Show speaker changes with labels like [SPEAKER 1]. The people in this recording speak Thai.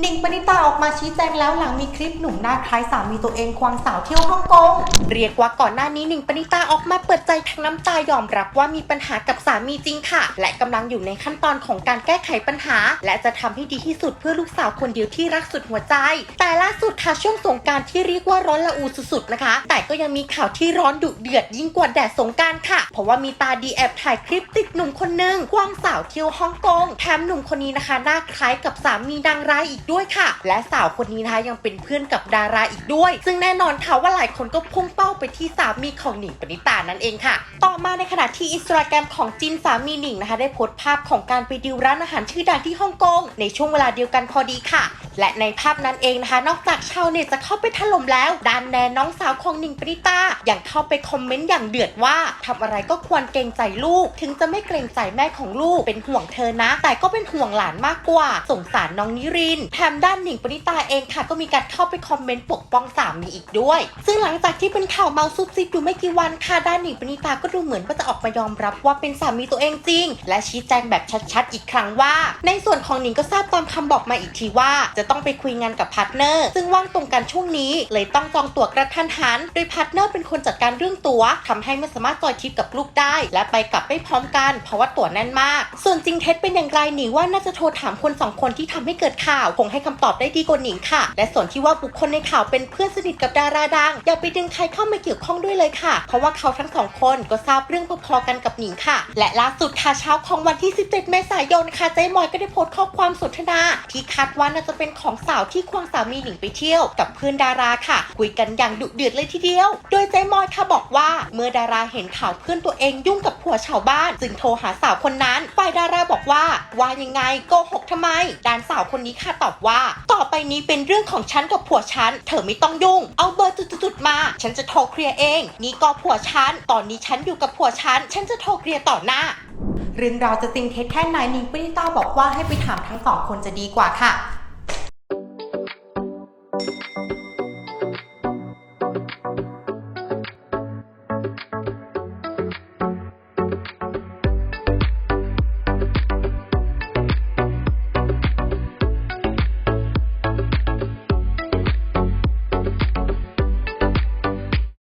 [SPEAKER 1] หนิงปณิตาออกมาชี้แจงแล้วหลังมีคลิปหนุ่มหน้าคล้ายสามีตัวเองควงสาวเที่ยวฮ่องกง เรียกว่าก่อนหน้านี้หนิงปณิตาออกมาเปิดใจทั้งน้ำตายอมรับว่ามีปัญหากับสามีจริงค่ะ และกำลังอยู่ในขั้นตอนของการแก้ไขปัญหา และจะทำให้ดีที่สุดเพื่อลูกสาวคนเดียวที่รักสุดหัวใจ แต่ล่าสุดค่ะช่วงสงการที่เรียกว่าร้อนละอูสุดๆนะคะ แต่ก็ยังมีข่าวที่ร้อนดุเดือดยิ่งกว่าแดดสงการค่ะ เพราะว่ามีตาดีแอบถ่ายคลิปติดหนุ่มคนหนึงควงสาวเที่ยวฮ่องกงแถมหนุ่มคนนี้นะคะหน้าคล้ายกับสามีนางร้ายอีกด้วยค่ะ และสาวคนนี้นะคะยังเป็นเพื่อนกับดาราอีกด้วย ซึ่งแน่นอนค่ะว่าหลายคนก็พุ่งเป้าไปที่สามีของหนิงปณิตานั่นเองค่ะ ต่อมาในขณะที่อินสตาแกรมของจินสามีหนิงนะคะ ได้โพสต์ภาพของการไปดิวร้านอาหารชื่อดังที่ฮ่องกงในช่วงเวลาเดียวกันพอดีค่ะ และในภาพนั้นเองนะคะ นอกจากชาวเน็ตจะเข้าไปถล่มแล้วด้านแนนน้องสาวของหนิงปณิตายังเข้าไปคอมเมนต์อย่างเดือดว่าทำอะไรก็ควรเกรงใจลูก ถึงจะไม่เกรงใจแม่ของลูกเป็นห่วงเธอนะ แต่ก็เป็นห่วงหลานมากกว่า สงสารน้องนิรินแถมด้านหนิงปณิตาเองค่ะ ก็มีการเข้าไปคอมเมนต์ปกป้องสามีอีกด้วย ซึ่งหลังจากที่เป็นข่าวเมาซุบซิบอยู่ไม่กี่วันค่ะด้านหนิงปณิตาก็ดูเหมือนว่าจะออกมายอมรับว่าเป็นสามีตัวเองจริง และชี้แจงแบบชัดๆ อีกครั้งว่า ในส่วนของหนิงก็ทราบตามคำบอกมาอีกทีว่า จะต้องไปคุยงานกับพาร์ทเนอร์ ซึ่งว่างตรงกันช่วงนี้ เลยต้องจองตั๋วกระทันหัน โดยพาร์ทเนอร์เป็นคนจัดการเรื่องตั๋วทำให้ไม่สามารถจอยทริปกับลูกได้ และไปกลับไม่พร้อมกัน เพราะว่าตั๋วแน่นมาก ส่วนจริงเท็จเป็นอย่างไรหนิงว่าน่าจะโทรถามคนสองคนที่ทำให้เกิดข่าวคงให้คำตอบได้ดีกว่าหนิงค่ะ และส่วนที่ว่าบุคคลในข่าวเป็นเพื่อนสนิทกับดาราดังอย่าไปดึงใครเข้ามาเกี่ยวข้องด้วยเลยค่ะ เพราะว่าเขาทั้งสองคนก็ทราบเรื่องพอๆกันกับหนิงค่ะ และล่าสุดค่ะเช้าของวันที่ 17 เมษายนค่ะเจ๊มอยก็ได้โพสต์ข้อความสนทนา ที่คาดว่าน่าจะเป็นของสาวที่ควงสามีหนิงไปเที่ยวกับเพื่อนดาราค่ะ คุยกันอย่างดุเดือดเลยทีเดียว โดยเจ๊มอยค่ะบอกว่าเมื่อดาราเห็นข่าวเพื่อนตัวเองยุ่งกับผัวชาวบ้าน จึงโทรหาสาวคนนั้นฝ่ายดาราบอกว่าว่ายังไงโกหกทำไมด้านสาวคนนี้ค่ะตอบว่า ต่อไปนี้เป็นเรื่องของฉันกับผัวฉัน เธอไม่ต้องยุ่ง เอาเบอร์จุดๆมา ฉันจะโทรเคลียร์เอง นี่ก็ผัวฉัน ตอนนี้ฉันอยู่กับผัวฉัน ฉันจะโทรเคลียร์ต่อหน้าเรื่องราวจะจริงเท็จแค่ไหนนิงปณิต้าบอกว่าให้ไปถามทั้งสองคนจะดีกว่าค่ะ